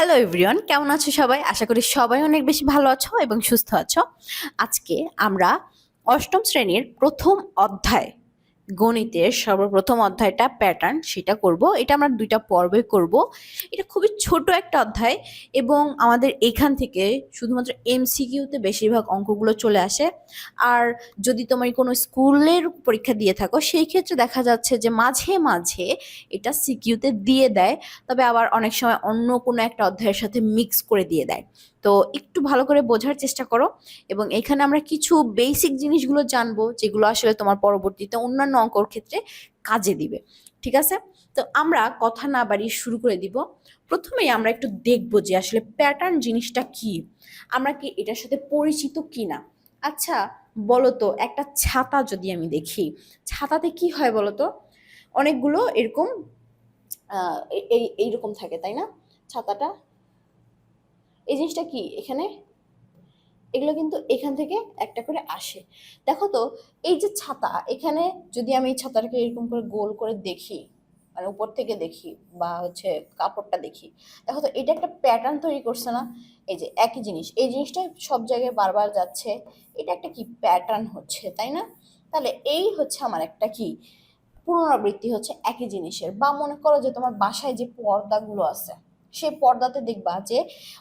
Hello everyone কেমন আছো সবাই? আশা করি সবাই অনেক বেশি ভালো আছো এবং সুস্থ আছো। আজকে আমরা অষ্টম শ্রেণির প্রথম অধ্যায় গণিতের সর্বপ্রথম অধ্যায়টা প্যাটার্ন সেটা করব। এটা আমরা দুইটা পর্বে করব। এটা খুবই ছোট একটা অধ্যায় এবং আমাদের এখান থেকে শুধুমাত্র এমসিকিউতে বেশিরভাগ অঙ্কগুলো চলে আসে। আর যদি তোমার কোনো স্কুলের পরীক্ষা দিয়ে থাকো, সেই ক্ষেত্রে দেখা যাচ্ছে যে মাঝে মাঝে এটা সিকিউতে দিয়ে দেয়, তবে আবার অনেক সময় অন্য কোনো একটা অধ্যায়ের সাথে মিক্স করে দিয়ে দেয়। তো একটু ভালো করে বোঝার চেষ্টা করো। এবং এখানে আমরা কিছু বেসিক জিনিসগুলো জানব, যেগুলো আসলে তোমার পরবর্তীতে অন্যান্য অঙ্কর ক্ষেত্রে কাজে দিবে। ঠিক আছে? তো আমরা কথা না বাড়িয়ে শুরু করে দিব। প্রথমেই আমরা একটু দেখব যে আসলে প্যাটার্ন জিনিসটা কি। আমরা কি এটার সাথে পরিচিত কি না আচ্ছা বলো তো একটা ছাতা যদি আমি দেখি, ছাতাতে কি হয় বলো তো অনেকগুলো এরকম এই- এইরকম থাকে, তাই না? ছাতাটা এই জিনিসটা কি? এখানে? এগুলো কিন্তু এখান থেকে একটা করে আসে। দেখো তো, এই যে ছাতা, এখানে যদি আমি এই ছাতাটাকে এরকম করে গোল করে দেখি মানে উপর থেকে দেখি বা হচ্ছে কাপড়টা দেখি, দেখো তো, এটা একটা প্যাটার্ন তৈরি করছে না? এই যে একই জিনিস, এই জিনিসটা সব জায়গায় বারবার যাচ্ছে, এটা একটা কি প্যাটার্ন হচ্ছে, তাই না? তাহলে এই হচ্ছে আমার একটা কি? পুনরাবৃত্তি হচ্ছে একই জিনিসের, বা মনে করো যে তোমার বাসায় যে পর্দাগুলো আছে সেই পর্দাতে দেখবা যে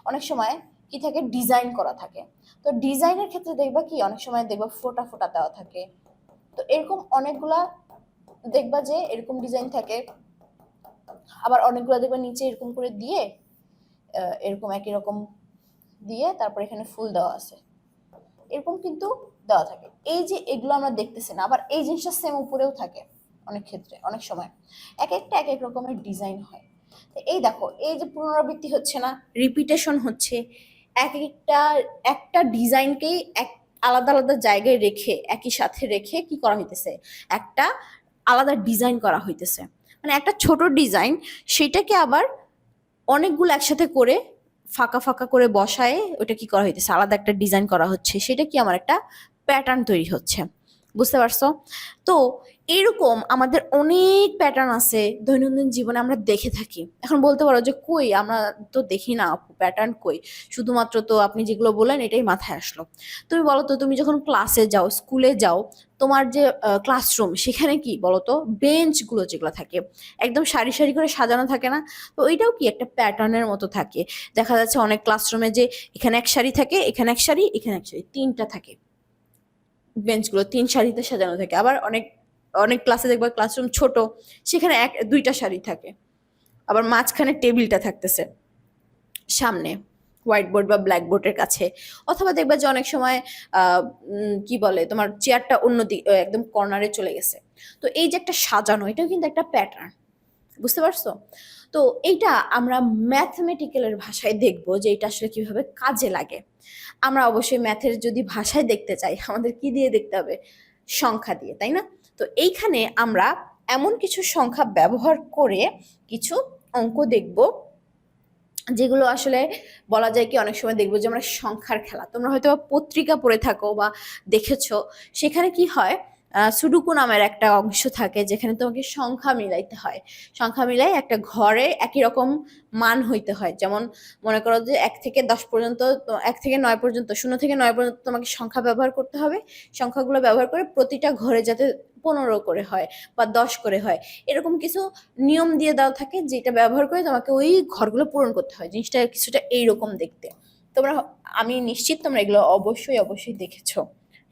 অনেক সময় কি থাকে ডিজাইন করা থাকে। তো ডিজাইনের ক্ষেত্রে দেখবা কি, অনেক সময় দেখবা ফোটা ফোটা দেওয়া থাকে। তো এরকম অনেকগুলা দেখবা যে এরকম ডিজাইন থাকে। আবার অনেকগুলো দেখবা নিচে এরকম করে দিয়ে এরকম একই রকম দিয়ে তারপর এখানে ফুল দেওয়া আছে। এরকম কিন্তু দেওয়া থাকে। এই যে এগুলো আমরা দেখতেছি না, আবার এই জিনিসটা সেম উপরেও থাকে অনেক ক্ষেত্রে, অনেক সময়। এক একটা এক এক রকমের ডিজাইন হয়। এই দেখো, এই যে পুনরাবৃত্তি হচ্ছে না রিপিটেশন হচ্ছে, এক একটা একটা ডিজাইনকেই এক, আলাদা আলাদা জায়গায় রেখে, একই সাথে রেখে কি করা হইতেছে? একটা আলাদা ডিজাইন করা হইতেছে। মানে একটা ছোট ডিজাইন, সেটাকে আবার অনেকগুলো একসাথে করে, ফাঁকা ফাঁকা করে বসায় ওটা কি করা হইতেছে? আলাদা একটা ডিজাইন করা হচ্ছে, সেটা কি আমার একটা প্যাটার্ন তৈরি হচ্ছে। বুঝতে পারছ? তো এরকম আমাদের অনেক প্যাটার্ন আছে দৈনন্দিন জীবনে আমরা দেখে থাকি। এখন বলতে পারো যে কই? আমরা তো দেখি না প্যাটার্ন কই? শুধুমাত্র তো আপনি যেগুলো বললেন এটাই মাথায় আসলো। তুমি বলো তো, তুমি যখন ক্লাসে যাও স্কুলে যাও, তোমার যে ক্লাসরুম সেখানে কি বলো তো? বেঞ্চগুলো যেগুলো থাকে, একদম সারি সারি করে সাজানো থাকে না? তো ওইটাও কি একটা প্যাটার্নের মতো থাকে? দেখা যাচ্ছে অনেক ক্লাসরুমে যে এখানে এক সারি থাকে, এখানে এক সারি, এখানে এক সারি, তিনটা থাকে। বেঞ্চগুলো তিন সারিতে সাজানো থাকে। আবার অনেক অনেক ক্লাসে দেখবা ক্লাসরুম ছোট, সেখানে এক, দুইটা সারি থাকে। আবার মাঝখানে টেবিলটা থাকতেছে সামনে হোয়াইট বোর্ড বা ব্ল্যাক বোর্ডের কাছে। অথবা দেখবা যে অনেক সময় কি বলে, তোমার চেয়ারটা অন্য একদম কর্নারে চলে গেছে। তো এই যে একটা সাজানো, এটাও কিন্তু একটা প্যাটার্ন বুঝতে পারছ? তো এইটা আমরা ম্যাথমেটিক্যালের ভাষায় দেখব যে এটা আসলে কীভাবে কাজে লাগে। আমরা অবশ্যই ম্যাথের যদি ভাষায় দেখতে চাই, আমাদের কি দিয়ে দেখতে হবে? সংখ্যা দিয়ে, তাই না? তো এইখানে আমরা এমন কিছু সংখ্যা ব্যবহার করে কিছু অঙ্ক দেখব, যেগুলো আসলে বলা যায় কি অনেক সময় দেখব যে আমরা সংখ্যার খেলা। তোমরা হয়তো পত্রিকা পড়ে থাকো বা দেখেছ, সেখানে কি হয় সুডুকু নামের একটা অংশ থাকে যেখানে তোমাকে সংখ্যা মিলাইতে হয়। সংখ্যা মিলাই একটা ঘরে একই রকম মান হইতে হয়। যেমন মনে করো যে এক থেকে দশ পর্যন্ত, এক থেকে নয় পর্যন্ত, শূন্য থেকে নয় পর্যন্ত তোমাকে সংখ্যা ব্যবহার করতে হবে। সংখ্যাগুলো ব্যবহার করে প্রতিটা ঘরে যাতে পনেরো করে হয় বা দশ করে হয়। এরকম কিছু নিয়ম দিয়ে দেওয়া থাকে যেটা ব্যবহার করে তোমাকে ওই ঘরগুলো পূরণ করতে হয়। জিনিসটা কিছুটা এইরকম দেখতে। তোমরা, আমি নিশ্চিত তোমরা এগুলো অবশ্যই অবশ্যই দেখেছ।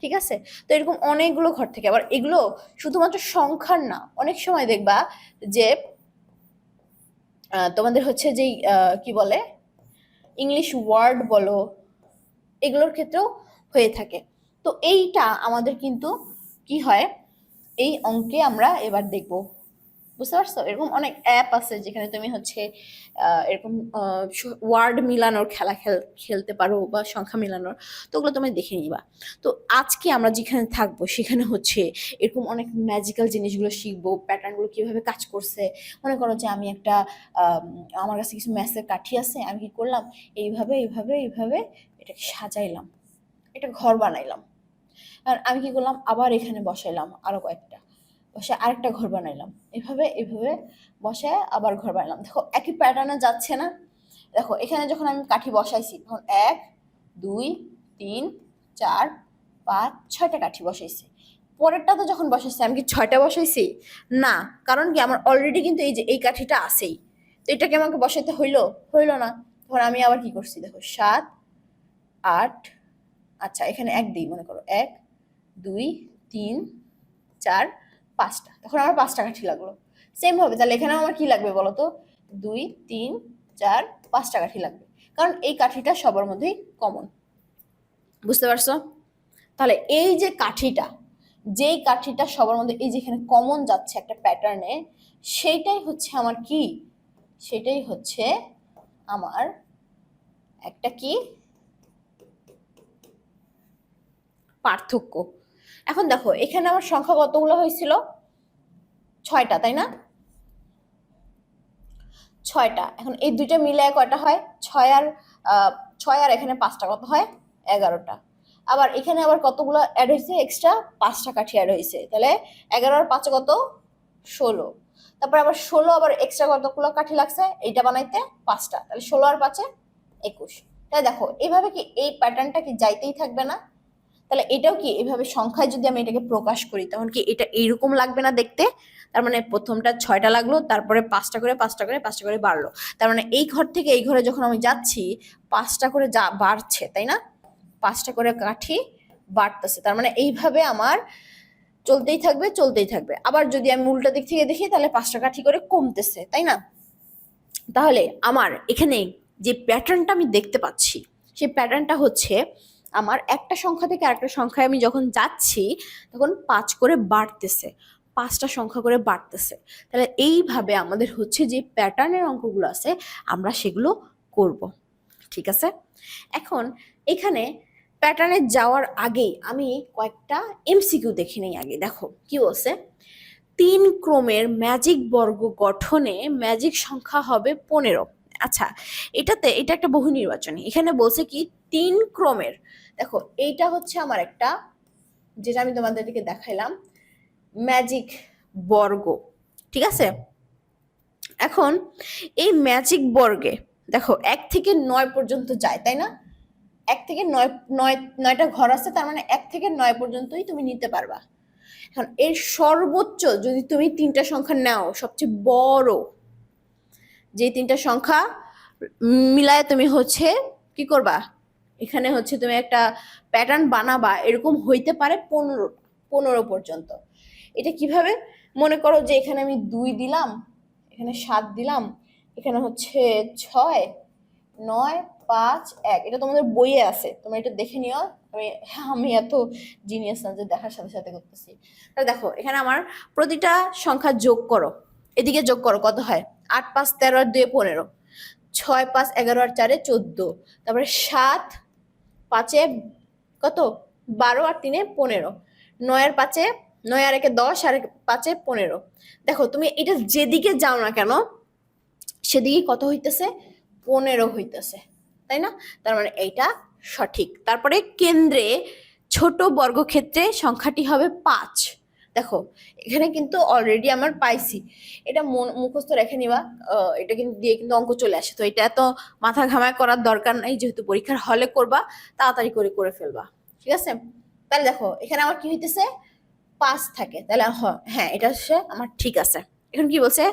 ঠিক আছে? তো এরকম অনেকগুলো ঘর থেকে। আবার এগুলো শুধুমাত্র সংখ্যার না, অনেক সময় দেখবা যে তোমাদের হচ্ছে যেই কি বলে? ইংলিশ ওয়ার্ড বলো, এগুলোর ক্ষেত্রেও হয়ে থাকে। তো এইটা আমাদের কিন্তু কি হয়? এই অঙ্কে আমরা এবার দেখব। বুঝতে পারছ? এরকম অনেক অ্যাপ আছে যেখানে তুমি হচ্ছে এরকম ওয়ার্ড মিলানোর খেলা খেল, খেলতে পারো বা সংখ্যা মিলানোর। তো ওগুলো তুমি দেখে নিবা। তো আজকে আমরা যেখানে থাকব, সেখানে হচ্ছে এরকম অনেক ম্যাজিক্যাল জিনিসগুলো শিখব প্যাটার্নগুলো কীভাবে কাজ করছে। মনে করো যে আমি একটা আমার কাছে কিছু ম্যাথের কাঠি আছে, আমি কি করলাম? এইভাবে এইভাবে এইভাবে এটাকে সাজাইলাম। এটা ঘর বানাইলাম। আর আমি কি করলাম? আবার এখানে বসাইলাম আরও কয়েকটা। বসে আরেকটা ঘর বানাইলাম। এভাবে এভাবে বসে আবার ঘর বানাইলাম। দেখো, একই প্যাটার্নে যাচ্ছে না? দেখো, এখানে যখন আমি কাঠি বসাইছি, তখন এক, দুই, তিন, চার, পাঁচ, ছয়টা কাঠি বসাইছি। পরেরটাতে যখন বসাইছি, আমি কি ছয়টা বসাইছি? না, কারণ কি আমার অলরেডি কিন্তু এই যে, এই কাঠিটা আছেই। তো এটাকে আমাকে বসাইতে হইল? হইল না। তখন আমি আবার কি করছি? দেখো, সাত, আট আচ্ছা এখানে এক দিই, মনে করো। এক, দুই, তিন, চার পাঁচটা। তখন আমার পাঁচটা কাঠি লাগল। সেম ভাবে, তাহলে এখানে আমার কি লাগবে বলো তো? দুই, তিন, চার পাঁচটা কাঠি লাগবে। কারণ এই কাঠিটা সবার মধ্যেই কমন বুঝতে পারছ? তাহলে এই যে কাঠিটা, যেই কাঠিটা সবার মধ্যে এই যেখানে কমন যাচ্ছে একটা প্যাটার্নে সেইটাই হচ্ছে আমার কি? সেটাই হচ্ছে আমার একটা কি? পার্থক্য। এখন দেখো, এখানে আমার সংখ্যা কতগুলো হয়েছিল? ছয়টা, তাই না? ছয়টা। এখন এই দুইটা মিলে কয়টা হয়? ছয় আর ছয় আর এখানে পাঁচটা কত হয়? এগারোটা। আবার এখানে আবার কতগুলো অ্যাড হয়েছে এক্সট্রা পাঁচটা কাঠি অ্যাড হয়েছে। তাহলে এগারো আর পাঁচে কত? ষোলো। তারপর আবার ষোলো, আবার এক্সট্রা কতগুলো কাঠি লাগছে? এইটা বানাইতে পাঁচটা। তাহলে ষোলো আর পাঁচে একুশ। তাই দেখো এইভাবে কি এই প্যাটার্নটা কি যাইতেই থাকবে না? তাহলে এটাও কি? এইভাবে সংখ্যায় যদি আমি এটাকে প্রকাশ করি, তখন কি এটা এইরকম লাগবে না দেখতে? তার মানে প্রথমটা ছয়টা লাগল, তারপরে পাঁচটা করে পাঁচটা করে পাঁচটা করে বাড়লো। তার মানে এই ঘর থেকে এই ঘরে যখন আমি যাচ্ছি, পাঁচটা করে যা বাড়ছে, তাই না? পাঁচটা করে কাঠি বাড়তেছে। তার মানে এইভাবে আমার চলতেই থাকবে চলতেই থাকবে। আবার যদি আমি উল্টা দিক থেকে দেখি, তাহলে পাঁচটা কাঠি করে কমতেছে, তাই না? তাহলে আমার এখানে যে প্যাটার্নটা আমি দেখতে পাচ্ছি, সেই প্যাটার্নটা হচ্ছে আমার একটা সংখ্যা থেকে আরেকটা সংখ্যায় আমি যখন যাচ্ছি, তখন পাঁচ করে বাড়তেছে, পাঁচটা সংখ্যা করে বাড়তেছে। তাহলে এইভাবে আমাদের হচ্ছে যে প্যাটার্নের অঙ্কগুলো আছে, আমরা সেগুলো করব। ঠিক আছে? এখন এখানে প্যাটার্নে যাওয়ার আগেই আমি কয়েকটা এমসিকিউ দেখে নেই আগে। দেখো, কি বলছে? তিন ক্রমের ম্যাজিক বর্গ গঠনে ম্যাজিক সংখ্যা হবে পনেরো। আচ্ছা এটাতে, এটা একটা বহু নির্বাচনী। এখানে বলছে কি তিন ক্রমের। দেখো, এইটা হচ্ছে আমার একটা, যেটা আমি তোমাদেরকে দেখাইলাম ম্যাজিক বর্গ, ঠিক আছে? এখন, এই ম্যাজিক বর্গে, দেখো, এক থেকে নয় পর্যন্ত যায়, তাই না? এক থেকে নয় নয়, নয়টা ঘর আছে, তার মানে এক থেকে নয় পর্যন্তই তুমি নিতে পারবা। এখন, এর সর্বোচ্চ যদি তুমি তিনটা সংখ্যা নাও, সবচেয়ে বড় যে তিনটা সংখ্যা মিলায় তুমি হচ্ছে কি করবা? এখানে হচ্ছে তুমি একটা প্যাটার্ন বানাবা, এরকম হইতে পারে পনেরো পনেরো পর্যন্ত। এটা কীভাবে? মনে করো যে এখানে আমি দুই দিলাম, এখানে সাত দিলাম, এখানে হচ্ছে ছয়, নয়, পাঁচ, এক। এটা তোমাদের বইয়ে আছে, তোমরা এটা দেখে নিও। আমি আমি এত জিনিয়াস না যে দেখার সাথে সাথে করতেছি। তাহলে দেখো, এখানে আমার প্রতিটা সংখ্যা যোগ করো। এদিকে যোগ করো, কত হয়? আট, পাঁচ, তেরো আর দুয়ে পনেরো। ছয়, পাঁচ, এগারো, আর চারে চোদ্দ। তারপরে সাত পাঁচে কত? বারো আর তিনে পনেরো। নয় আর পাঁচে, নয় আর একে দশ আর পাঁচে পনেরো। দেখো, তুমি এটা যেদিকে যাও না কেন, সেদিকে কত হইতেছে? পনেরো হইতেছে। তাই না? তার মানে এইটা সঠিক। তারপরে কেন্দ্রে ছোট বর্গক্ষেত্রে সংখ্যাটি হবে পাঁচ। দেখো, এখানে কিন্তু অলরেডি আমার পাইছি। এটা মুখস্থ রেখে নিবা। এটা কিন্তু দিয়ে কিন্তু অঙ্ক চলে আসে। তো এটা এত মাথা ঘামায় করার দরকার নাই, যেহেতু পরীক্ষার হলে করবা, তাড়াতাড়ি করে করে ফেলবা। ঠিক আছে? তাহলে দেখো, এখানে আমার কি হইতেছে? পাস থাকে। তাহলে হ্যাঁ এটা হচ্ছে আমার ঠিক আছে। এখন কি বলছে?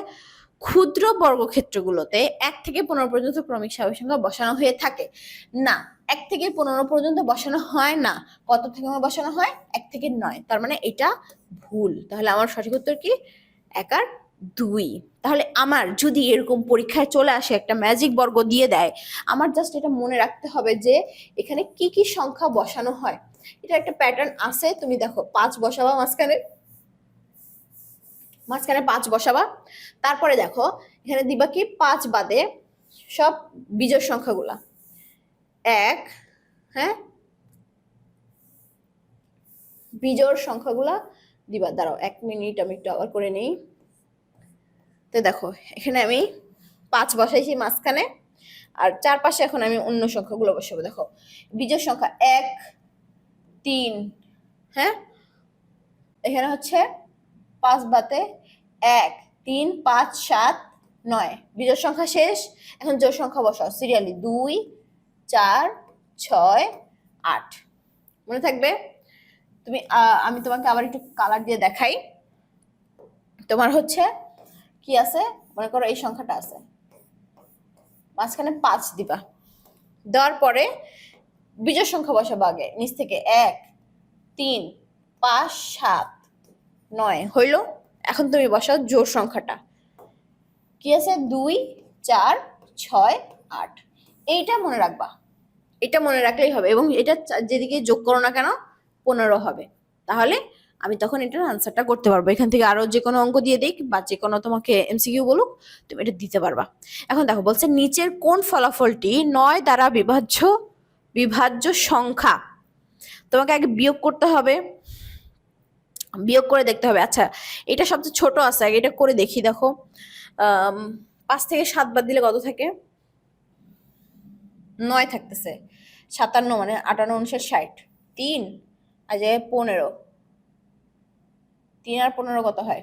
ক্ষুদ্র বর্গক্ষেত্রগুলোতে এক থেকে পনেরো পর্যন্ত ক্রমিক স্বাভাবিক সংখ্যা বসানো হয়ে থাকে। না, এক থেকে পনেরো পর্যন্ত বসানো হয় না। কত থেকে বসানো হয়? এক থেকে নয়। তার মানে এটা ভুল। তাহলে আমার সঠিক উত্তর কি? এক আর দুই। তাহলে আমার যদি এরকম পরীক্ষায় চলে আসে একটা ম্যাজিক বর্গ দিয়ে দেয়, আমার জাস্ট এটা মনে রাখতে হবে যে এখানে কি কি সংখ্যা বসানো হয়। এটা একটা প্যাটার্ন আছে। তুমি দেখো, পাঁচ বসাবা মাঝখানে। মাঝখানে পাঁচ বসাবা। তারপরে দেখো, এখানে দিবা কি? পাঁচ বাদে সব বিজোড় সংখ্যাগুলা। এক হ্যাঁ? বিজোড় সংখ্যাগুলা দিবা। দাঁড়াও, এক মিনিট আমি একটু আবার করে নেই। তো দেখো, এখানে আমি পাঁচ বসাইছি মাঝখানে, আর চারপাশে এখন আমি অন্য সংখ্যাগুলো বসাবো। দেখো, বিজোড় সংখ্যা এক, তিন হ্যাঁ? এখানে হচ্ছে পাঁচ বাতে এক, তিন, পাঁচ, সাত, নয়। বিজোড় সংখ্যা শেষ। এখন জোড় সংখ্যা বসাও। সিরিয়ালি দুই, চার, ছয়, আট। মনে থাকবে? তুমি আমি তোমাকে আবার একটু কালার দিয়ে দেখাই। তোমার হচ্ছে কি আছে? মনে করো এই সংখ্যাটা আছে। মাঝখানে পাঁচ দিবা। দেওয়ার পরে বিজয় সংখ্যা বসাবো আগে। নিচ থেকে এক, তিন, পাঁচ, সাত। নয়, হইল এখন তুমি বসাও জোর সংখ্যাটা। কি আছে? দুই, চার, ছয়, আট। এইটা মনে রাখবা। এটা মনে রাখলেই হবে এবং এটা যেদিকে যোগ করো না কেন, পনেরো হবে। তাহলে আমি তখন এটার আনসারটা করতে পারব। এখান থেকে আরও যে কোনো অঙ্ক দিয়ে দিক বা যে কোনো তোমাকে এমসিকিউ বলুক, তুমি এটা দিতে পারবা। এখন দেখো, বলছে নিচের কোন ফলাফলটি নয় দ্বারা বিভাজ্য বিভাজ্য সংখ্যা? তোমাকে আগে বিয়োগ করতে হবে। বিয়োগ করে দেখতে হবে। আচ্ছা এটা সবচেয়ে ছোট আছে, আগে এটা করে দেখি, দেখো। পাঁচ থেকে সাত বাদ দিলে কত থাকে? নয় থাকতেছে। সাতান্ন মানে আটান্ন উনষাট ষাট। তিন আর যে পনেরো। তিন আর পনেরো কত হয়?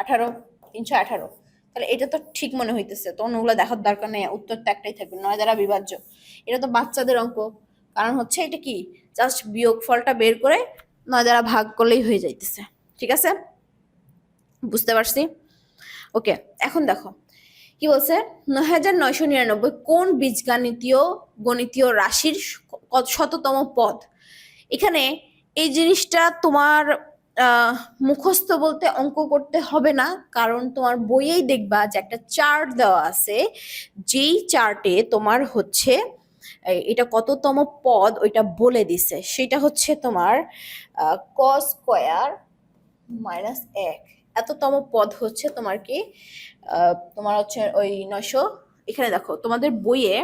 আঠারো, তিনশো আঠারো। তাহলে এটা তো ঠিক মনে হইতেছে। তো অন্যগুলো দেখার দরকার নেই, উত্তর তো একটাই থাকবে, নয় দ্বারা বিভাজ্য। এটা তো বাচ্চাদের অঙ্ক। কারণ হচ্ছে এটা কি? জাস্ট বিয়োগ ফলটা বের করে নয় দ্বারা ভাগ করলেই হয়ে যাইতেছে। ঠিক আছে? বুঝতে পারছি? ওকে, এখন দেখো। কি বলছে? নয় হাজার নয়শো নিরানব্বই কোন বীজগাণিতীয় গণিতীয় রাশির শততম পদ? এখানে এই জিনিসটা তোমার মুখস্থ বলতে অঙ্ক করতে হবে না, কারণ তোমার বইয়েই দেখবা যে একটা চার্ট দেওয়া আছে, যেই চার্টে তোমার হচ্ছে এটা কততম পদ ওইটা বলে দিছে। সেটা হচ্ছে তোমার ক স্কোয়ার মাইনাস এক। এততম পদ হচ্ছে তোমার কি তোমার হচ্ছে ওই নয়শো, এখানে দেখো, তোমাদের বইয়ে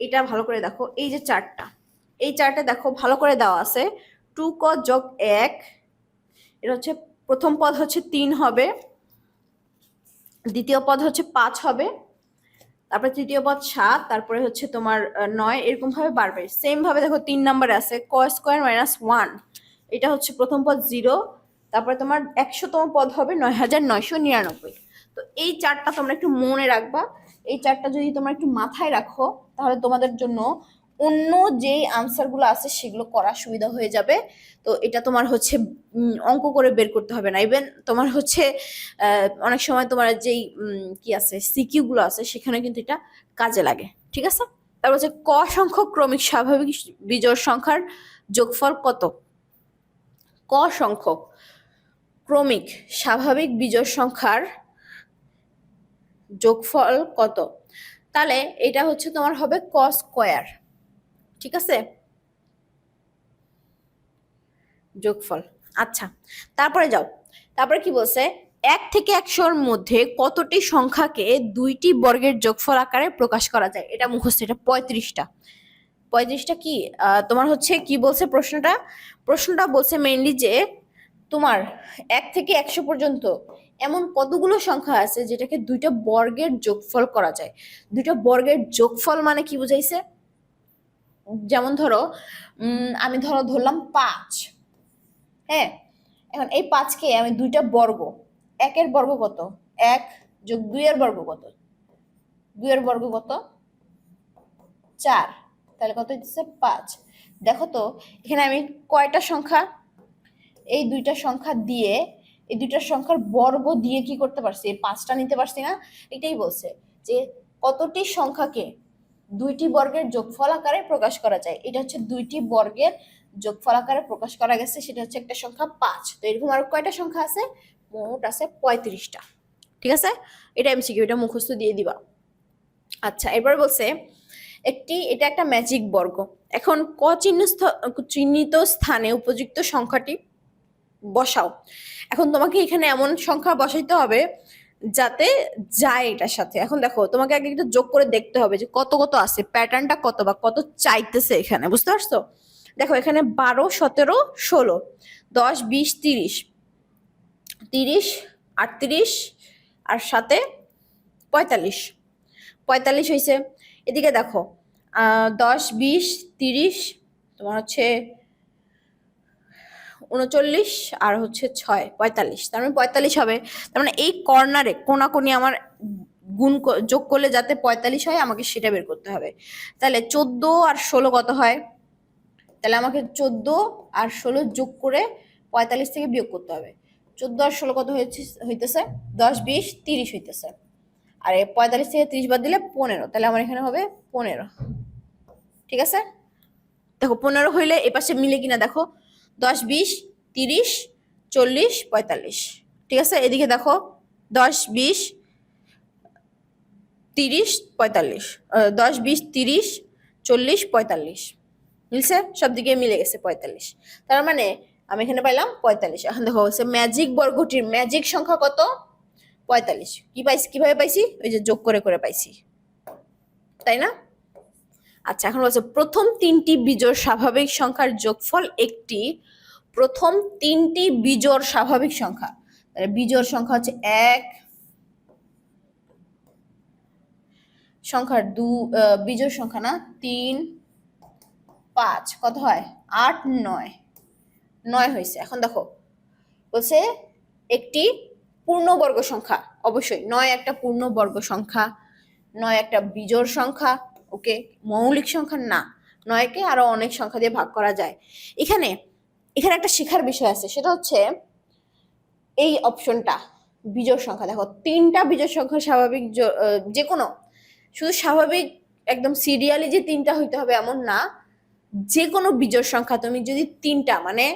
এটা ভালো করে দেখো, এই যে চারটা। এই চারটা দেখো, ভালো করে দেওয়া আছে। টু ক যোগ এক, এটা হচ্ছে, প্রথম পদ হচ্ছে তিন হবে, দ্বিতীয় পদ হচ্ছে পাঁচ হবে তারপরে তৃতীয় পদ সাত, তারপরে হচ্ছে তোমার নয়, এরকম ভাবে বাড়বে। সেম ভাবে দেখো, তিন নম্বরে আছে ক স্কোয়ার মাইনাস ওয়ান এটা হচ্ছে প্রথম পদ জিরো তারপরে তোমার একশোতম পদ হবে নয় হাজার নয়শো নিরানব্বই। তো এই চারটা তোমরা একটু মনে রাখবা। এই চারটা যদি তোমরা একটু মাথায় রাখো, তাহলে তোমাদের জন্য অন্য যেই আনসারগুলো আছে সেগুলো করা সুবিধা হয়ে যাবে। তো এটা তোমার হচ্ছে অঙ্ক করে বের করতে হবে না। ইভেন তোমার হচ্ছে অনেক সময় তোমার যেই কি আছে সিকিউগুলো আছে, সেখানে কিন্তু এটা কাজে লাগে। ঠিক আছে? তারপর হচ্ছে ক সংখ্যক ক্রমিক স্বাভাবিক বিজোড় সংখ্যার যোগফল কত? ক সংখ্যক ক্রমিক স্বাভাবিক বিজোড় সংখ্যার যোগফল কত? তাহলে এটা হচ্ছে তোমার হবে ক স্কোয়ার। ঠিক আছে? যোগফল। আচ্ছা তারপরে যাও। তারপরে কি বলছে? এক থেকে একশোর মধ্যে কতটি সংখ্যাকে দুইটি বর্গের যোগফল আকারে প্রকাশ করা যায়? এটা মুখস্থ, এটা পঁয়ত্রিশটা। পঁয়ত্রিশটা কি? তোমার হচ্ছে কি বলছে প্রশ্নটা? প্রশ্নটা বলছে মেইনলি যে তোমার এক থেকে একশো পর্যন্ত এমন কতগুলো সংখ্যা আছে যেটাকে দুইটা বর্গের যোগফল করা যায়? দুইটা বর্গের যোগফল মানে কি বুঝাইছে? যেমন ধরো আমি ধরো ধরলাম পাঁচ। হ্যাঁ এখন এই পাঁচকে আমি দুইটা বর্গ, একের বর্গ কত? এক যোগ দুইয়ের বর্গ কত? দুইয়ের বর্গ কত? চার। তাহলে কত হচ্ছে পাঁচ। দেখো তো, এখানে আমি কয়টা সংখ্যা? এই দুইটা সংখ্যা দিয়ে, এই দুইটা সংখ্যার বর্গ দিয়ে কি করতে পারছি? পাঁচটা নিতে পারছি না? এটাই বলছে যে কতটি সংখ্যাকে দুইটি বর্গের যোগফল আকারে প্রকাশ করা যায়। এটা হচ্ছে দুইটি বর্গের যোগফল আকারে প্রকাশ করা গেছে, সেটা হচ্ছে একটা সংখ্যা পাঁচ। তো এরকম আর কয়টা সংখ্যা আছে? মোট আছে পঁয়ত্রিশটা। ঠিক আছে? এটা এমসিকিউ এটা মুখস্থ দিয়ে দিবা। আচ্ছা এবার বলছে, একটি, এটা একটা ম্যাজিক বর্গ। এখন ক চিহ্ন চিহ্নিত স্থানে উপযুক্ত সংখ্যাটি বসাও। এখন তোমাকে এখানে এমন সংখ্যা বসাইতে হবে যাতে যায় এটার সাথে। এখন দেখো, তোমাকে আগে একটু যোগ করে দেখতে হবে যে কত কত আছে প্যাটার্নটা কত বা কত চাইতেছে এখানে, বুঝতে পারছ? দেখো, এখানে বারো, সতেরো, ষোলো, দশ, বিশ, তিরিশ তিরিশ, আটত্রিশ, আর সাথে পঁয়তাল্লিশ। পঁয়তাল্লিশ হয়েছে এদিকে দেখো দশ, বিশ, তিরিশ, তোমার হচ্ছে উনচল্লিশ আর হচ্ছে ছয়, পঁয়তাল্লিশ। তার মানে পঁয়তাল্লিশ হবে। তার মানে এই কর্নারে কোনাকুনি আমার গুণ যোগ করলে যাতে পঁয়তাল্লিশ হয়, আমাকে সেটা বের করতে হবে। তাহলে চোদ্দ আর ষোলো কত হয়? তাহলে আমাকে চোদ্দ আর ষোলো যোগ করে পঁয়তাল্লিশ থেকে বিয়োগ করতে হবে। চোদ্দ আর ষোলো কত হয়েছে, হইতেছে? দশ, বিশ, তিরিশ হইতেছে। আর এই পঁয়তাল্লিশ থেকে তিরিশ বাদ দিলে পনেরো। তাহলে আমার এখানে হবে পনেরো। ঠিক আছে? দেখো, পনেরো হইলে এ পাশে মিলে কিনা দেখো। দশ, বিশ, তিরিশ, চল্লিশ, পঁয়তাল্লিশ। ঠিক আছে? এদিকে দেখো, দশ, বিশ, তিরিশ, পঁয়তাল্লিশ। দশ, বিশ, তিরিশ, চল্লিশ, পঁয়তাল্লিশ। মিলছে? সব দিকে মিলে গেছে পঁয়তাল্লিশ। তার মানে আমি এখানে পাইলাম পঁয়তাল্লিশ। এখন দেখো হচ্ছে ম্যাজিক বর্গটির ম্যাজিক সংখ্যা কত? পঁয়তাল্লিশ। কি পাইছি? কীভাবে পাইছি? ওই যে যোগ করে করে পাইছি। তাই না? আচ্ছা এখন বলছে, প্রথম তিনটি বিজোড় স্বাভাবিক সংখ্যার যোগফল একটি। প্রথম তিনটি বিজোড় স্বাভাবিক সংখ্যা। তাহলে বিজোড় সংখ্যা হচ্ছে এক। সংখ্যার দু বিজোড় সংখ্যা না, তিন, পাঁচ। কত হয়? আট, নয়। নয় হয়েছে। এখন দেখো, বলছে একটি পূর্ণবর্গ সংখ্যা। অবশ্যই, নয় একটা পূর্ণবর্গ সংখ্যা, নয় একটা বিজোড় সংখ্যা ওকে? মৌলিক সংখ্যা না। নয়কে আরও অনেক সংখ্যা দিয়ে ভাগ করা যায়। এখানে এখানে একটা শেখার বিষয় আছে। সেটা হচ্ছে এই অপশনটা, বিজোড় সংখ্যা। দেখো, তিনটা বিজোড় সংখ্যা স্বাভাবিক যে কোনো শুধু স্বাভাবিক, একদম সিরিয়ালি যে তিনটা হইতে হবে এমন না। যে কোনো বিজোড় সংখ্যা, তুমি যদি তিনটা মানে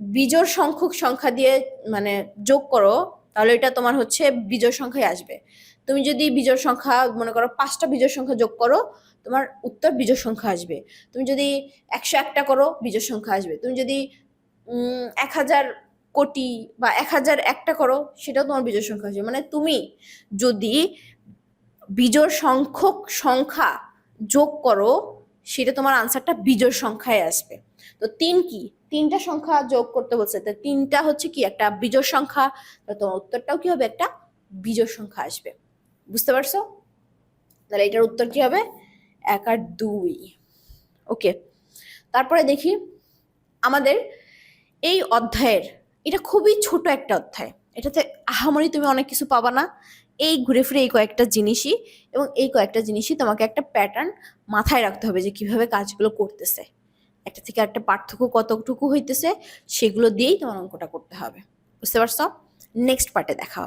বিজোড় সংখ্যক সংখ্যা দিয়ে মানে যোগ করো, তাহলে এটা তোমার হচ্ছে বিজোড় সংখ্যায় আসবে। তুমি যদি বিজোড় সংখ্যা, মনে করো পাঁচটা বিজোড় সংখ্যা যোগ করো তোমার উত্তর বিজোড় সংখ্যা আসবে। তুমি যদি একশো একটা করো বিজোড় সংখ্যা আসবে। তুমি যদি এক হাজার কোটি বা এক হাজার একটা করো, সেটাও তোমার বিজোড় সংখ্যা আসবে। মানে তুমি যদি বিজোড় সংখ্যক সংখ্যা যোগ করো, সেটা তোমার আনসারটা বিজোড় সংখ্যায় আসবে। তো তিন কি? তিনটা সংখ্যা যোগ করতে বলছে। তো তিনটা হচ্ছে কি? একটা বিজোড় সংখ্যা তোমার উত্তরটাও কি হবে? একটা বিজোড় সংখ্যা আসবে। বুঝতে পারছ? তাহলে এটার উত্তর কি হবে? এক আর দুই। ওকে তারপরে দেখি আমাদের এই অধ্যায়ের, এটা খুবই ছোট একটা অধ্যায়। এটাতে আহামরি তুমি অনেক কিছু পাবা না। এই ঘুরে ফিরে এই কয়েকটা জিনিসই এবং এই কয়েকটা জিনিসই তোমাকে একটা প্যাটার্ন মাথায় রাখতে হবে যে কীভাবে কাজগুলো করতেছে। একটা থেকে একটা পার্থক্য কতটুকু হইতেছে, সেগুলো দিয়েই তোমার অঙ্কটা করতে হবে। বুঝতে পারছ? নেক্সট পার্টে দেখা হবে।